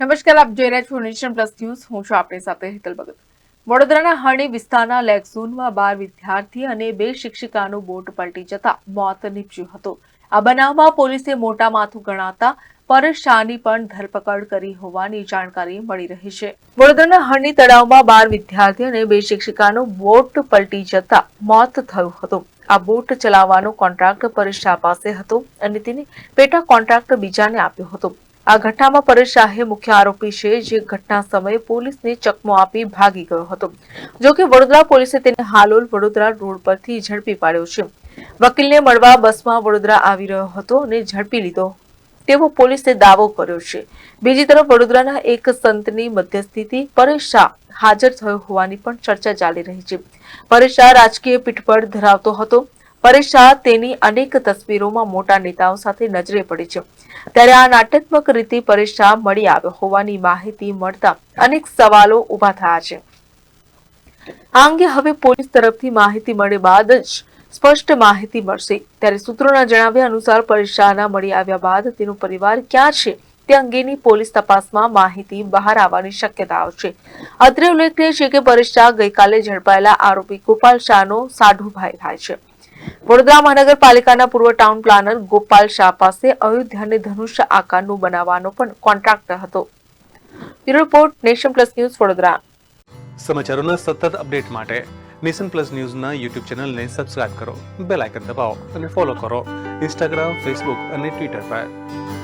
નમસ્કાર, આપ જોઈ રહ્યા છો નેશન પ્લસ ન્યૂઝ હું છું આપણી સાથે હેતલ ભગત. વડોદરાના હરણી વિસ્તારના લેગઝોનમાં બાર વિદ્યાર્થી અને બે શિક્ષિકાનું બોટ પલટી જતા મોત નીપજ્યું હતું. આ બનાવમાં પોલીસે મોટા માથું ગણાતા પરેશ શાહની પણ ધરપકડ કરી હોવાની જાણકારી મળી રહી છે. વડોદરાના હરણી તળાવમાં બાર વિદ્યાર્થી અને બે શિક્ષિકાનું બોટ પલટી જતા મોત થયું હતું. આ બોટ ચલાવવાનો કોન્ટ્રાક્ટ પરેશ શાહ પાસે હતો અને તેને પેટા કોન્ટ્રાક્ટ બીજાને આપ્યો હતો. આ ઘટનામાં પરેશ શાહે મુખ્ય આરોપી છે જે ઘટના સમયે પોલીસને ચકમો આપી ભાગી ગયો હતો. જો કે વડોદરા પોલીસે તેને હાલોલ વડોદરા રોડ પરથી ઝડપી પાડ્યો છે. વકીલને મળવા બસમાં વડોદરા આવી રહ્યો હતો અને ઝડપી લીધો. તેવો પોલીસે દાવો કર્યો છે. બીજી તરફ વડોદરાના એક સંતની મધ્યસ્થિતિ પરેશ શાહ હાજર થયો હોવાની પણ ચર્ચા ચાલી રહી છે. પરેશ શાહ રાજકીય પીઠબળ ધરાવતો હતો. પરેશ શાહ તેની અનેક તસવીરોમાં મોટા નેતાઓ સાથે નજરે પડી છે. ત્યારે આ નાટ્યાત્મક રીતે પરેશ શાહ મળી આવ્યો હોવાની માહિતી મળતા અનેક સવાલો ઊભા થયા છે. આ અંગે હવે પોલીસ તરફથી માહિતી મળે બાદ જ સ્પષ્ટ માહિતી મળશે. ત્યારે સૂત્રોના જણાવ્યા અનુસાર પરેશ શાહના મળી આવ્યા બાદ તેનો પરિવાર ક્યાં છે તે અંગેની પોલીસ તપાસમાં માહિતી બહાર આવવાની શક્યતાઓ છે. અત્રે ઉલ્લેખનીય છે કે પરેશ શાહ ગઈકાલે ઝડપાયેલા આરોપી ગોપાલ શાહનો સાઢુભાઈ થાય છે. વડોદરા મહાનગરપાલિકાના પૂર્વ ટાઉન પ્લાનર ગોપાલ શાહ પાસે અયોધ્યાને ધનુષ્ય આકારનું બનાવવાનો પણ કોન્ટ્રાક્ટ હતો. Report, nation plus news Vadodara. સમાચારોના સતત અપડેટ માટે નેશન પ્લસ ન્યૂઝના યુટ્યુબ ચેનલને સબસ્ક્રાઇબ કરો, બેલ આઇકન દબાવો અને ફોલો કરો ઇન્સ્ટાગ્રામ, ફેસબુક અને ટ્વિટર પર.